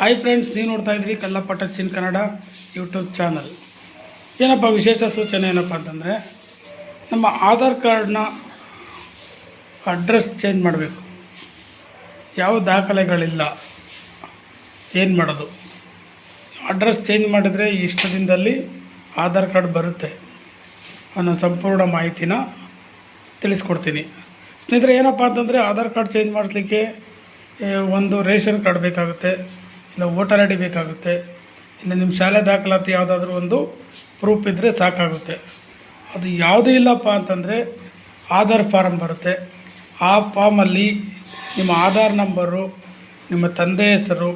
Hi friends ನೀವು ನೋಡ್ತಾ ಇದ್ರಿ ಕಲ್ಲಪ್ಪ ಚೀನ್ ಕನ್ನಡ ಯೂಟ್ಯೂಬ್ ಚಾನಲ್ ಏನಪ್ಪ ವಿಶೇಷ ಸೂಚನೆ ಏನಪ್ಪ ಅಂತಂದರೆ, ನಮ್ಮ ಆಧಾರ್ ಕಾರ್ಡ್ನ ಅಡ್ರೆಸ್ ಚೇಂಜ್ ಮಾಡಬೇಕು. ಯಾವ ದಾಖಲೆಗಳಿಲ್ಲ, ಏನು ಮಾಡೋದು. ಅಡ್ರೆಸ್ ಚೇಂಜ್ ಮಾಡಿದರೆ ಇಷ್ಟು ದಿನದಲ್ಲಿ ಆಧಾರ್ ಕಾರ್ಡ್ ಬರುತ್ತೆ ಅನ್ನೋ ಸಂಪೂರ್ಣ ಮಾಹಿತಿನ ತಿಳಿಸ್ಕೊಡ್ತೀನಿ. ಸ್ನೇಹಿತರೆ, ಏನಪ್ಪ ಅಂತಂದರೆ ಆಧಾರ್ ಕಾರ್ಡ್ ಚೇಂಜ್ ಮಾಡಿಸ್ಲಿಕ್ಕೆ ಒಂದು ರೇಷನ್ ಕಾರ್ಡ್ ಬೇಕಾಗುತ್ತೆ. ಇಲ್ಲ ವೋಟರ್ ಐ ಡಿ ಬೇಕಾಗುತ್ತೆ. ಇಲ್ಲ ನಿಮ್ಮ ಶಾಲೆ ದಾಖಲಾತಿ ಯಾವುದಾದ್ರೂ ಒಂದು ಪ್ರೂಫ್ ಇದ್ದರೆ ಸಾಕಾಗುತ್ತೆ. ಅದು ಯಾವುದೂ ಇಲ್ಲಪ್ಪ ಅಂತಂದರೆ ಆಧಾರ್ ಫಾರಮ್ ಬರುತ್ತೆ. ಆ ಫಾರ್ಮಲ್ಲಿ ನಿಮ್ಮ ಆಧಾರ್ ನಂಬರು, ನಿಮ್ಮ ತಂದೆ ಹೆಸರು,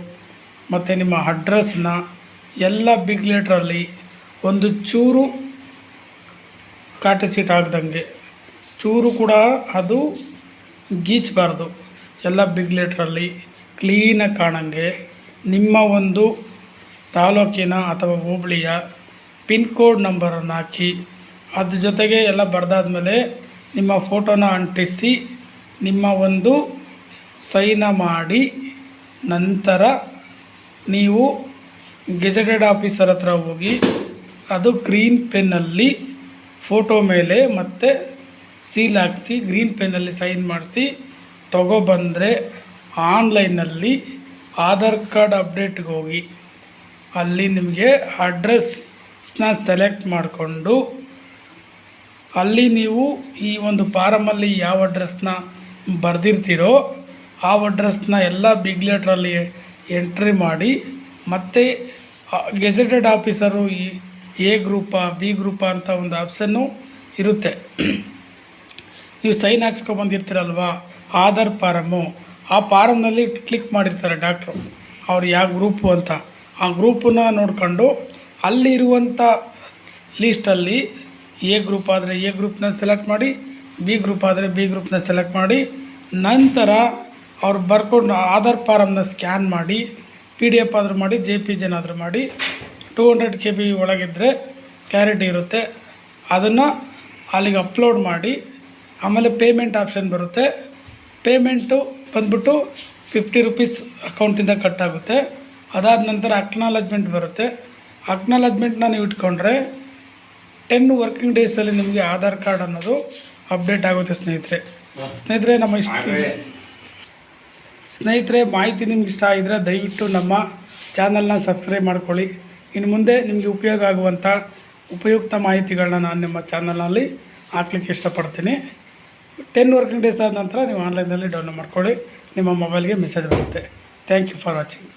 ಮತ್ತು ನಿಮ್ಮ ಅಡ್ರೆಸ್ನ ಎಲ್ಲ ಬಿಗ್ ಲೆಟ್ರಲ್ಲಿ ಒಂದು ಚೂರು ಕಾಟ ಸೀಟ್ ಆಗ್ದಂಗೆ. ಚೂರು ಕೂಡ ಅದು ಗೀಚಬಾರ್ದು. ಎಲ್ಲ ಬಿಗ್ ಲೆಟ್ರಲ್ಲಿ ಕ್ಲೀನಾಗಿ ಕಾಣಂಗೆ. ನಿಮ್ಮ ಒಂದು ತಾಲೂಕಿನ ಅಥವಾ ಹೋಬಳಿಯ ಪಿನ್ ಕೋಡ್ ನಂಬರನ್ನು ಹಾಕಿ, ಅದ್ರ ಜೊತೆಗೆ ಎಲ್ಲ ಬರೆದಾದ್ಮೇಲೆ ನಿಮ್ಮ ಫೋಟೋನ ಅಂಟಿಸಿ, ನಿಮ್ಮ ಒಂದು ಸೈನ ಮಾಡಿ, ನಂತರ ನೀವು ಗೆಜೆಟೆಡ್ ಆಫೀಸರ್ ಹತ್ರ ಹೋಗಿ, ಅದು ಗ್ರೀನ್ ಪೆನ್ನಲ್ಲಿ ಫೋಟೋ ಮೇಲೆ ಮತ್ತು ಸೀಲ್ ಹಾಕಿಸಿ, ಗ್ರೀನ್ ಪೆನ್ನಲ್ಲಿ ಸೈನ್ ಮಾಡಿಸಿ ತಗೊಬಂದರೆ ಆನ್ಲೈನಲ್ಲಿ ಆಧಾರ್ ಕಾರ್ಡ್ ಅಪ್ಡೇಟ್ಗೆ ಹೋಗಿ ಅಲ್ಲಿ ನಿಮಗೆ ಅಡ್ರೆಸ್ನ ಸೆಲೆಕ್ಟ್ ಮಾಡಿಕೊಂಡು ಅಲ್ಲಿ ನೀವು ಈ ಒಂದು ಫಾರಮಲ್ಲಿ ಯಾವ ಅಡ್ರೆಸ್ನ ಬರೆದಿರ್ತೀರೋ ಆ ಅಡ್ರೆಸ್ನ ಎಲ್ಲ ಬಿಗ್ ಲೆಟ್ರಲ್ಲಿ ಎಂಟ್ರಿ ಮಾಡಿ ಮತ್ತು ಗೆಜೆಟೆಡ್ ಆಫೀಸರು ಈ ಎ ಗ್ರೂಪ, ಬಿ ಗ್ರೂಪ ಅಂತ ಒಂದು ಆಪ್ಷನ್ನು ಇರುತ್ತೆ. ನೀವು ಸೈನ್ ಹಾಕ್ಸ್ಕೊಬಂದಿರ್ತೀರಲ್ವ ಆಧಾರ್ ಫಾರಮ್ಮು ಆ ಫಾರಮ್ನಲ್ಲಿ ಕ್ಲಿಕ್ ಮಾಡಿರ್ತಾರೆ ಡಾಕ್ಟ್ರು. ಅವ್ರು ಯಾವ ಗ್ರೂಪು ಅಂತ. ಆ ಗ್ರೂಪನ್ನ ನೋಡ್ಕೊಂಡು ಅಲ್ಲಿರುವಂಥ ಲೀಸ್ಟಲ್ಲಿ ಎ ಗ್ರೂಪ್ ಆದರೆ ಎ ಗ್ರೂಪ್ನ ಸೆಲೆಕ್ಟ್ ಮಾಡಿ, ಬಿ ಗ್ರೂಪ್ ಆದರೆ ಬಿ ಗ್ರೂಪ್ನ ಸೆಲೆಕ್ಟ್ ಮಾಡಿ, ನಂತರ ಅವ್ರು ಬರ್ಕೊಂಡು ಆಧಾರ್ ಫಾರಮ್ನ ಸ್ಕ್ಯಾನ್ ಮಾಡಿ, ಪಿ ಡಿ ಎಫ್ ಆದರೂ ಮಾಡಿ, ಜೆ ಪಿ ಜೆನಾದರೂ ಮಾಡಿ, ಟೂ ಹಂಡ್ರೆಡ್ ಕೆ ಬಿ ಒಳಗಿದ್ದರೆ ಕ್ಲಾರಿಟಿ ಇರುತ್ತೆ. ಅದನ್ನು ಅಲ್ಲಿಗೆ ಅಪ್ಲೋಡ್ ಮಾಡಿ, ಆಮೇಲೆ ಪೇಮೆಂಟ್ ಆಪ್ಷನ್ ಬರುತ್ತೆ. ಪೇಮೆಂಟು ಬಂದ್ಬಿಟ್ಟು ಫಿಫ್ಟಿ ರುಪೀಸ್ ಅಕೌಂಟಿಂದ ಕಟ್ ಆಗುತ್ತೆ. ಅದಾದ ನಂತರ ಅಕ್ನಾಲಜ್ಮೆಂಟ್ ಬರುತ್ತೆ. ಅಕ್ನಾಲಜ್ಮೆಂಟ್ನ ನೀವು ಇಟ್ಕೊಂಡ್ರೆ ಟೆನ್ ವರ್ಕಿಂಗ್ ಡೇಸಲ್ಲಿ ನಿಮಗೆ ಆಧಾರ್ ಕಾರ್ಡ್ ಅನ್ನೋದು ಅಪ್ಡೇಟ್ ಆಗುತ್ತೆ ಸ್ನೇಹಿತರೆ. ಸ್ನೇಹಿತರೆ ನಮ್ಮ ಇಷ್ಟ ಸ್ನೇಹಿತರೆ ಮಾಹಿತಿ ನಿಮ್ಗೆ ಇಷ್ಟ ಆಗಿದ್ರೆ ದಯವಿಟ್ಟು ನಮ್ಮ ಚಾನಲ್ನ ಸಬ್ಸ್ಕ್ರೈಬ್ ಮಾಡ್ಕೊಳ್ಳಿ. ಇನ್ನು ಮುಂದೆ ನಿಮಗೆ ಉಪಯೋಗ ಆಗುವಂಥ ಉಪಯುಕ್ತ ಮಾಹಿತಿಗಳನ್ನ ನಾನು ನಿಮ್ಮ ಚಾನಲ್ನಲ್ಲಿ ಹಾಕ್ಲಿಕ್ಕೆ ಇಷ್ಟಪಡ್ತೀನಿ. ಟೆನ್ ವರ್ಕಿಂಗ್ ಡೇಸ್ ಆದ ನಂತರ ನೀವು ಆನ್ಲೈನಲ್ಲಿ ಡೌನ್ಲೋಡ್ ಮಾಡ್ಕೊಳ್ಳಿ. ನಿಮ್ಮ ಮೊಬೈಲ್ಗೆ ಮೆಸೇಜ್ ಬರುತ್ತೆ. Thank you for watching